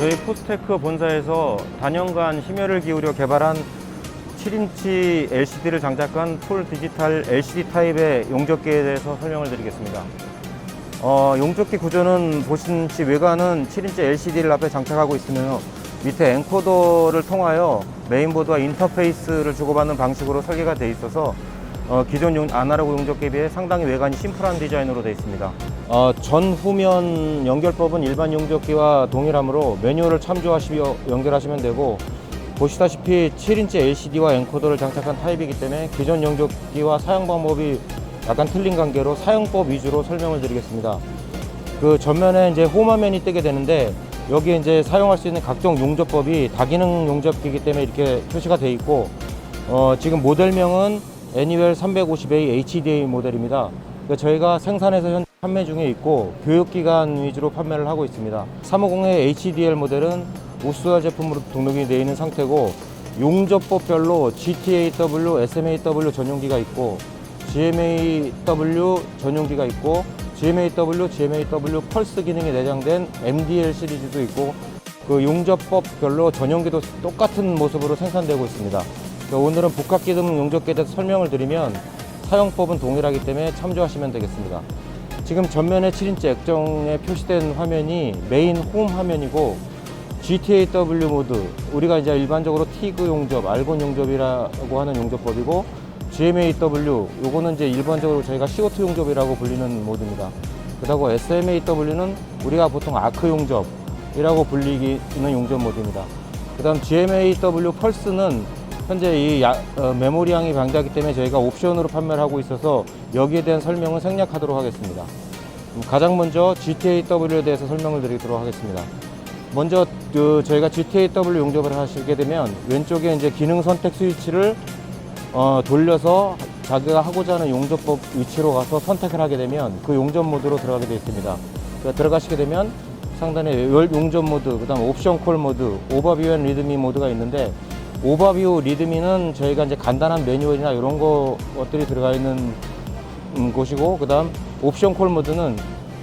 저희 포스테크 본사에서 단연간 심혈을 기울여 개발한 7인치 LCD를 장착한 풀 디지털 LCD 타입의 용접기에 대해서 설명을 드리겠습니다. 어, 용접기 구조는 보신 시 외관은 7인치 LCD를 앞에 장착하고 있으며 밑에 엔코더를 통하여 메인보드와 인터페이스를 주고받는 방식으로 설계가 되어 있어서 어, 기존 용, 아날로그 용접기에 비해 상당히 외관이 심플한 디자인으로 되어 있습니다. 어, 전 후면 연결법은 일반 용접기와 동일하므로 매뉴얼을 참조하시며 연결하시면 되고 보시다시피 7인치 LCD와 엔코더를 장착한 타입이기 때문에 기존 용접기와 사용 방법이 약간 틀린 관계로 사용법 위주로 설명을 드리겠습니다. 그 전면에 이제 홈화면이 뜨게 되는데 여기에 이제 사용할 수 있는 각종 용접법이 다기능 용접기이기 때문에 이렇게 표시가 되어 있고 어, 지금 모델명은 애니웰 350A HDA 모델입니다. 그 저희가 생산해서 현 판매 중에 있고 교육기관 위주로 판매를 하고 있습니다. 350의 HDL 모델은 우수화 제품으로 등록이 되어 있는 상태고 용접법별로 GTAW, SMAW 전용기가 있고 GMAW 전용기가 있고 GMAW, GMAW 펄스 기능이 내장된 MDL 시리즈도 있고 그 용접법별로 전용기도 똑같은 모습으로 생산되고 있습니다. 그러니까 오늘은 복합 기능 용접기에 대해서 설명을 드리면 사용법은 동일하기 때문에 참조하시면 되겠습니다. 지금 전면에 7인치 액정에 표시된 화면이 메인 홈 화면이고 GTAW 모드 우리가 이제 일반적으로 티그 용접, 알곤 용접이라고 하는 용접법이고 GMAW 요거는 이제 일반적으로 저희가 CO2 용접이라고 불리는 모드입니다. 그리고 SMAW는 우리가 보통 아크 용접이라고 불리는 용접 모드입니다. 그 다음 GMAW 펄스는 현재 이 야- 어, 메모리 양이 방대하기 때문에 저희가 옵션으로 판매를 하고 있어서 여기에 대한 설명은 생략하도록 하겠습니다. 음, 가장 먼저 GTAW에 대해서 설명을 드리도록 하겠습니다. 먼저 그 저희가 GTAW 용접을 하시게 되면 왼쪽에 이제 기능 선택 스위치를 어, 돌려서 자기가 하고자 하는 용접법 위치로 가서 선택을 하게 되면 그 용접 모드로 들어가게 되어 있습니다. 그러니까 들어가시게 되면 상단에 열 용접 모드, 그 다음 옵션 콜 모드, 오버뷰 앤 리드미 모드가 있는데 오버뷰 리드미는 저희가 이제 간단한 매뉴얼이나 이런 거 것들이 들어가 있는 음, 곳이고 그다음 옵션 콜 모드는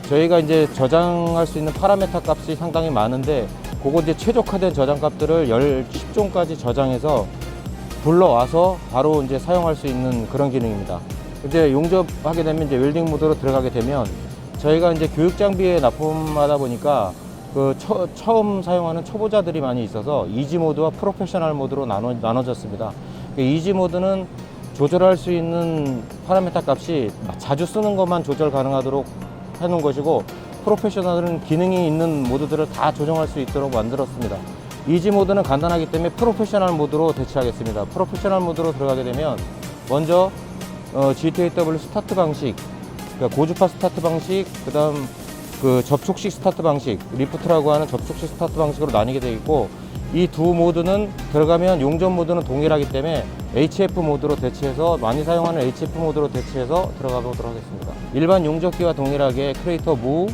저희가 이제 저장할 수 있는 파라메타 값이 상당히 많은데 그거 이제 최적화된 저장 값들을 10종까지 저장해서 불러와서 바로 이제 사용할 수 있는 그런 기능입니다. 이제 용접하게 되면 이제 웰딩 모드로 들어가게 되면 저희가 이제 교육 장비에 납품하다 보니까 그 처, 처음 사용하는 초보자들이 많이 있어서 이지 모드와 프로페셔널 모드로 나눠, 나눠졌습니다. 그 이지 모드는 조절할 수 있는 파라메타 값이 자주 쓰는 것만 조절 가능하도록 해놓은 것이고 프로페셔널은 기능이 있는 모드들을 다 조정할 수 있도록 만들었습니다. 이지 모드는 간단하기 때문에 프로페셔널 모드로 대체하겠습니다. 프로페셔널 모드로 들어가게 되면 먼저 어, GTAW 스타트 방식, 그러니까 고주파 스타트 방식, 그 다음 그 접촉식 스타트 방식, 리프트라고 하는 접촉식 스타트 방식으로 나뉘게 되어 있고 이 두 모드는 들어가면 용접 모드는 동일하기 때문에 HF 모드로 대체해서 많이 사용하는 HF 모드로 대체해서 들어가 보도록 하겠습니다. 일반 용접기와 동일하게 크레이터 무,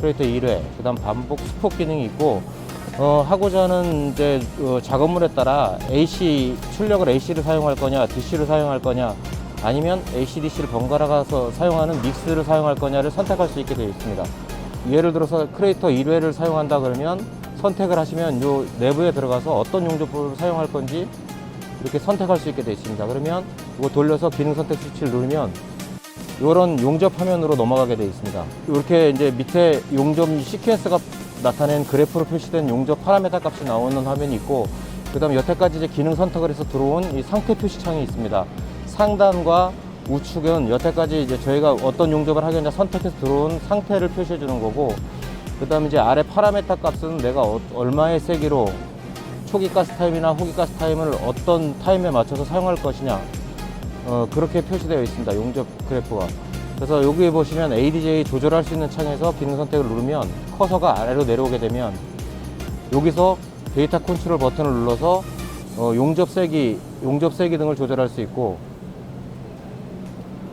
크레이터 1회, 그 다음 반복 스폭 기능이 있고 어, 하고자 하는 이제 어, 작업물에 따라 AC 출력을 AC를 사용할 거냐, DC를 사용할 거냐, 아니면 AC/DC를 번갈아 가서 사용하는 믹스를 사용할 거냐를 선택할 수 있게 되어 있습니다. 예를 들어서 크레이터 1회를 사용한다 그러면 선택을 하시면 요 내부에 들어가서 어떤 용접법을 사용할 건지 이렇게 선택할 수 있게 되어 있습니다. 그러면 이거 돌려서 기능 선택 스위치를 누르면 이런 용접 화면으로 넘어가게 되어 있습니다. 이렇게 이제 밑에 용접 시퀀스가 나타낸 그래프로 표시된 용접 파라메타 값이 나오는 화면이 있고 그 다음 여태까지 이제 기능 선택을 해서 들어온 이 상태 표시 창이 있습니다. 상단과 우측은 여태까지 이제 저희가 어떤 용접을 하겠냐 선택해서 들어온 상태를 표시해 주는 거고 그 다음에 이제 아래 파라메타 값은 내가 어- 얼마의 세기로 초기 가스 타임이나 후기 가스 타임을 어떤 타임에 맞춰서 사용할 것이냐 어, 그렇게 표시되어 있습니다. 용접 그래프가. 그래서 여기에 보시면 ADJ 조절할 수 있는 창에서 기능 선택을 누르면 커서가 아래로 내려오게 되면 여기서 데이터 컨트롤 버튼을 눌러서 어, 용접 세기, 용접 세기 등을 조절할 수 있고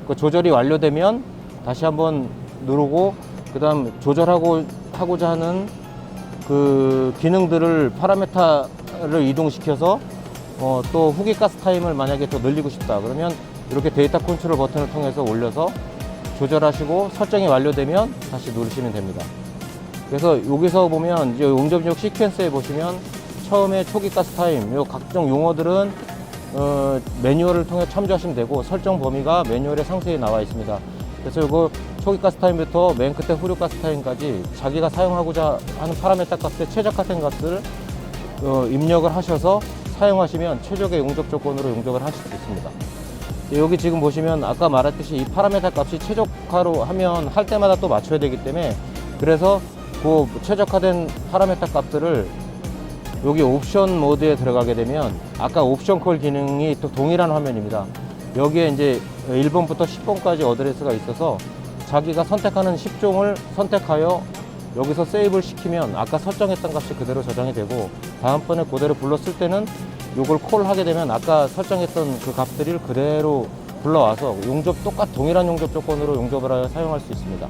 그 조절이 완료되면 다시 한번 누르고 그다음 조절하고 하고자 하는 그 기능들을 파라메타를 이동시켜서 어, 또 후기 가스 타임을 만약에 더 늘리고 싶다 그러면 이렇게 데이터 컨트롤 버튼을 통해서 올려서 조절하시고 설정이 완료되면 다시 누르시면 됩니다. 그래서 여기서 보면 이제 용접용 시퀀스에 보시면 처음에 초기 가스 타임, 요 각종 용어들은 어, 매뉴얼을 통해 참조하시면 되고 설정 범위가 매뉴얼에 상세히 나와 있습니다. 그래서 이거 초기 가스 타임부터 맨 끝에 후류 가스 타임까지 자기가 사용하고자 하는 파라메타 값의 최적화된 값을 어, 입력을 하셔서 사용하시면 최적의 용접 조건으로 용접을 하실 수 있습니다. 여기 지금 보시면 아까 말했듯이 이 파라메타 값이 최적화로 하면 할 때마다 또 맞춰야 되기 때문에 그래서 그 최적화된 파라메타 값들을 여기 옵션 모드에 들어가게 되면 아까 옵션 콜 기능이 또 동일한 화면입니다. 여기에 이제 1번부터 10번까지 어드레스가 있어서 자기가 선택하는 10종을 선택하여 여기서 세이브를 시키면 아까 설정했던 값이 그대로 저장이 되고 다음번에 그대로 불렀을 때는 이걸 콜하게 되면 아까 설정했던 그 값들을 그대로 불러와서 용접 똑같 동일한 용접 조건으로 용접을 하여 사용할 수 있습니다.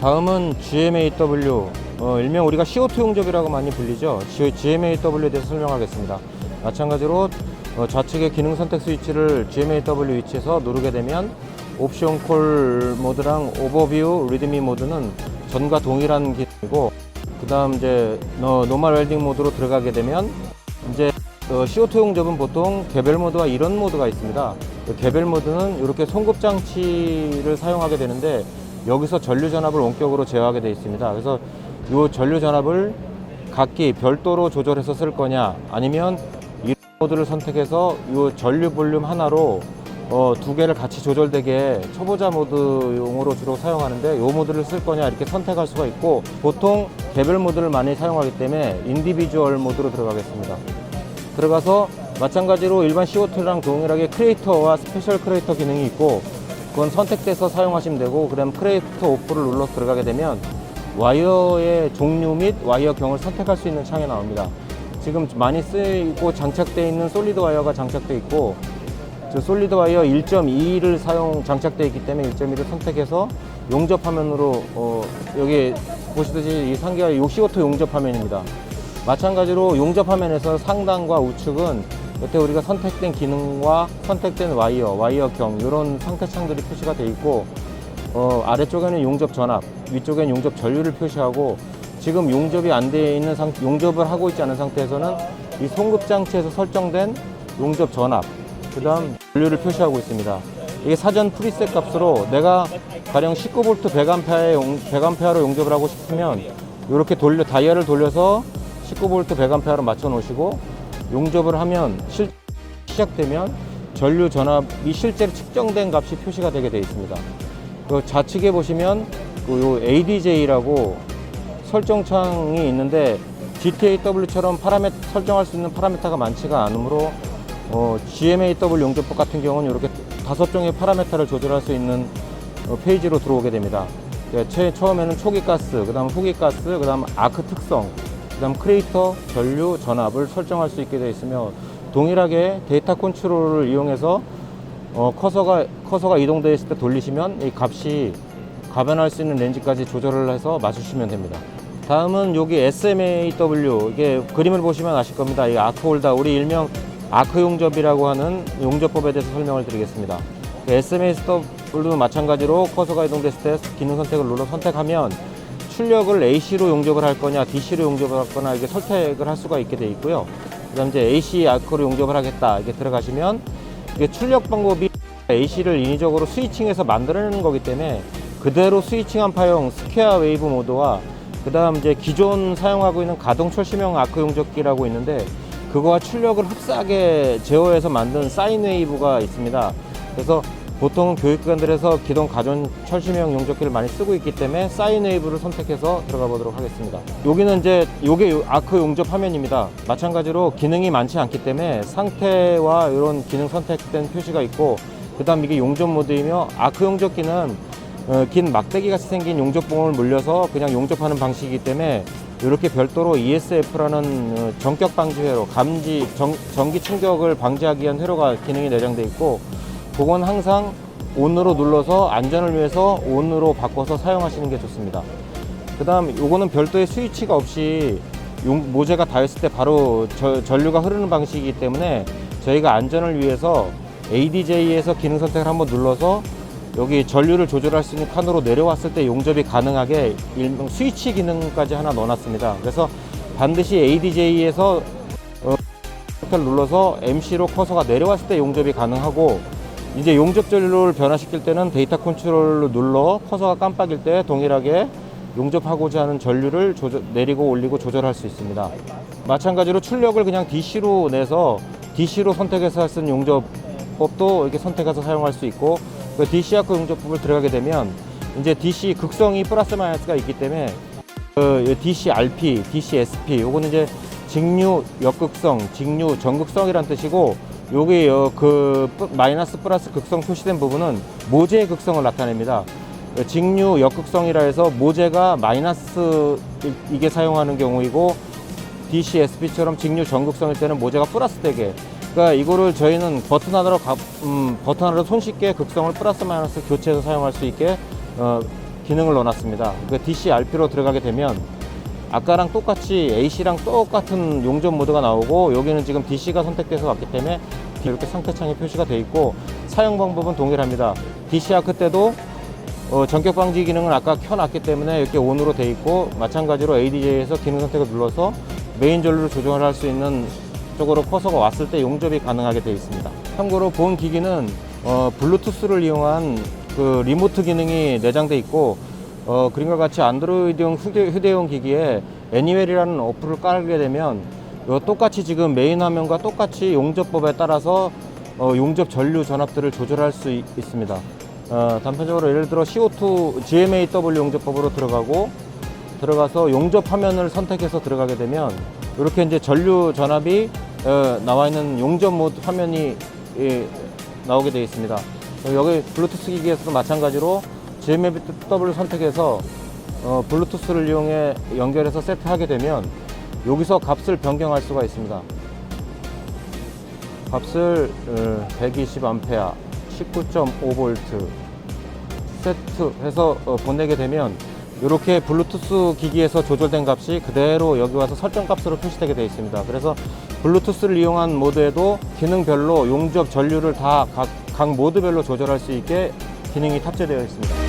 다음은 GMAW, 어, 일명 우리가 CO2 용접이라고 많이 불리죠. GMAW에 대해서 설명하겠습니다. 마찬가지로 어, 좌측의 기능 선택 스위치를 GMAW 위치에서 누르게 되면 옵션 콜 모드랑 오버뷰 리드미 모드는 전과 동일한 기능이고 그 다음 이제 어, 노멀 웰딩 모드로 들어가게 되면 이제 어, CO2 용접은 보통 개별 모드와 이런 모드가 있습니다. 그 개별 모드는 이렇게 송급 장치를 사용하게 되는데 여기서 전류 전압을 원격으로 제어하게 되어 있습니다. 그래서 이 전류 전압을 각기 별도로 조절해서 쓸 거냐 아니면 이 모드를 선택해서 이 전류 볼륨 하나로 어, 두 개를 같이 조절되게 초보자 모드용으로 주로 사용하는데 이 모드를 쓸 거냐 이렇게 선택할 수가 있고 보통 개별 모드를 많이 사용하기 때문에 인디비주얼 모드로 들어가겠습니다. 들어가서 마찬가지로 일반 CO2랑 동일하게 크리에이터와 스페셜 크리에이터 기능이 있고 그건 선택돼서 사용하시면 되고 그다음 크리에이터 오프를 눌러서 들어가게 되면 와이어의 종류 및 와이어 경을 선택할 수 있는 창이 나옵니다. 지금 많이 쓰이고 장착되어 있는 솔리드 와이어가 장착되어 있고 저 솔리드 와이어 1.2를 사용 장착되어 있기 때문에 1.2를 선택해서 용접 화면으로 어, 여기 보시듯이 이 상계와 CO2 용접 화면입니다. 마찬가지로 용접 화면에서 상단과 우측은 이때 우리가 선택된 기능과 선택된 와이어, 와이어 경 이런 상태 창들이 표시가 되어 있고 어, 아래쪽에는 용접 전압, 위쪽에는 용접 전류를 표시하고 지금 용접이 안 되어 있는 상 용접을 하고 있지 않은 상태에서는 이 송급 장치에서 설정된 용접 전압, 그다음 전류를 표시하고 있습니다. 이게 사전 프리셋 값으로 내가 가령 19V 100A의 용, 100A로 용접을 하고 싶으면 이렇게 돌려 다이얼을 돌려서 19V 100A로 맞춰 놓으시고 용접을 하면 실 시작되면 전류 전압이 실제로 측정된 값이 표시가 되게 되어 있습니다. 그 좌측에 보시면 그 ADJ라고 설정창이 있는데 GTAW처럼 파라메 설정할 수 있는 파라메타가 많지가 않으므로 어, GMAW 용접법 같은 경우는 이렇게 다섯 종의 파라메타를 조절할 수 있는 어, 페이지로 들어오게 됩니다. 네, 최, 처음에는 초기 가스, 그 다음 후기 가스, 그 다음 아크 특성, 그 다음 크레이터, 전류, 전압을 설정할 수 있게 되어 있으며 동일하게 데이터 컨트롤을 이용해서 어, 커서가, 커서가 이동되어 있을 때 돌리시면 이 값이 가변할 수 있는 렌즈까지 조절을 해서 맞추시면 됩니다. 다음은 여기 SMAW 이게 그림을 보시면 아실 겁니다. 이 아크 홀더 우리 일명 아크 용접이라고 하는 용접법에 대해서 설명을 드리겠습니다. SMAW도 마찬가지로 커서가 이동됐을 때 기능 선택을 눌러 선택하면 출력을 AC로 용접을 할 거냐 DC로 용접을 할 거냐 이게 선택을 할 수가 있게 돼 있고요. 그다음 이제 AC 아크로 용접을 하겠다 이게 들어가시면 이게 출력 방법이 AC를 인위적으로 스위칭해서 만들어내는 거기 때문에 그대로 스위칭한 파형 스퀘어 웨이브 모드와 그 다음 이제 기존 사용하고 있는 가동 철심형 아크 용접기라고 있는데 그거와 출력을 흡사하게 제어해서 만든 사인 웨이브가 있습니다. 그래서 보통 교육기관들에서 기존 가전 철심형 용접기를 많이 쓰고 있기 때문에 사인 웨이브를 선택해서 들어가 보도록 하겠습니다. 여기는 이제 요게 요- 아크 용접 화면입니다. 마찬가지로 기능이 많지 않기 때문에 상태와 이런 기능 선택된 표시가 있고 그 다음 이게 용접 모드이며 아크 용접기는 어, 긴 막대기 같이 생긴 용접봉을 물려서 그냥 용접하는 방식이기 때문에 이렇게 별도로 ESF라는 어, 전격 방지 회로, 감지 전, 전기 충격을 방지하기 위한 회로가 기능이 내장되어 있고 그건 항상 온으로 눌러서 안전을 위해서 온으로 바꿔서 사용하시는 게 좋습니다. 그 다음 요거는 별도의 스위치가 없이 용- 모재가 닿았을 때 바로 저- 전류가 흐르는 방식이기 때문에 저희가 안전을 위해서 ADJ에서 기능 선택을 한번 눌러서 여기 전류를 조절할 수 있는 칸으로 내려왔을 때 용접이 가능하게 일명 스위치 기능까지 하나 넣어놨습니다. 그래서 반드시 ADJ에서 버튼을 눌러서 MC로 커서가 내려왔을 때 용접이 가능하고 이제 용접 전류를 변화시킬 때는 데이터 컨트롤로 눌러 커서가 깜빡일 때 동일하게 용접하고자 하는 전류를 조절, 내리고 올리고 조절할 수 있습니다. 마찬가지로 출력을 그냥 DC로 내서 DC로 선택해서 할수 있는 용접법도 이렇게 선택해서 사용할 수 있고 그 DC 아크 용접법을 들어가게 되면 이제 DC 극성이 플러스 마이너스가 있기 때문에 그 DC RP, DC SP 요거는 이제 직류 역극성, 직류 전극성이란 뜻이고 요게 어, 그 뿌- 마이너스 플러스 극성 표시된 부분은 모재의 극성을 나타냅니다. 어, 직류 역극성이라 해서 모재가 마이너스 이- 이게 사용하는 경우이고 DC SP처럼 직류 전극성일 때는 모재가 플러스 되게 그러니까 이거를 저희는 버튼 하나로 가- 음, 버튼 하나로 손쉽게 극성을 플러스 마이너스 교체해서 사용할 수 있게 어, 기능을 넣어놨습니다. 그 DC RP로 들어가게 되면 아까랑 똑같이 AC랑 똑같은 용접 모드가 나오고 여기는 지금 DC가 선택돼서 왔기 때문에 이렇게 상태창에 표시가 돼 있고 사용 방법은 동일합니다. DC 아크 때도 어, 전격 방지 기능은 아까 켜놨기 때문에 이렇게 온으로 돼 있고 마찬가지로 ADJ에서 기능 선택을 눌러서 메인 전류를 조정할 수 있는 쪽으로 커서가 왔을 때 용접이 가능하게 되어 있습니다. 참고로 본 기기는 어, 블루투스를 이용한 그 리모트 기능이 내장돼 있고 어, 그림과 같이 안드로이드용 휴대, 휴대용 기기에 애니웰이라는 어플을 깔게 되면 요 똑같이 지금 메인 화면과 똑같이 용접법에 따라서 어, 용접 전류 전압들을 조절할 수 있, 습니다 어, 단편적으로 예를 들어 CO2 GMAW 용접법으로 들어가고 들어가서 용접 화면을 선택해서 들어가게 되면 이렇게 이제 전류 전압이 어, 나와 있는 용접 모드 화면이 예, 나오게 되어 있습니다. 어, 여기 블루투스 기기에서도 마찬가지로 GMAW 선택해서 어, 블루투스를 이용해 연결해서 세트하게 되면 여기서 값을 변경할 수가 있습니다. 값을 어, 120A, 19.5V 세트 해서 어, 보내게 되면 이렇게 블루투스 기기에서 조절된 값이 그대로 여기 와서 설정 값으로 표시되게 되어 있습니다. 그래서 블루투스를 이용한 모드에도 기능별로 용접 전류를 다 각 모드별로 조절할 수 있게 기능이 탑재되어 있습니다.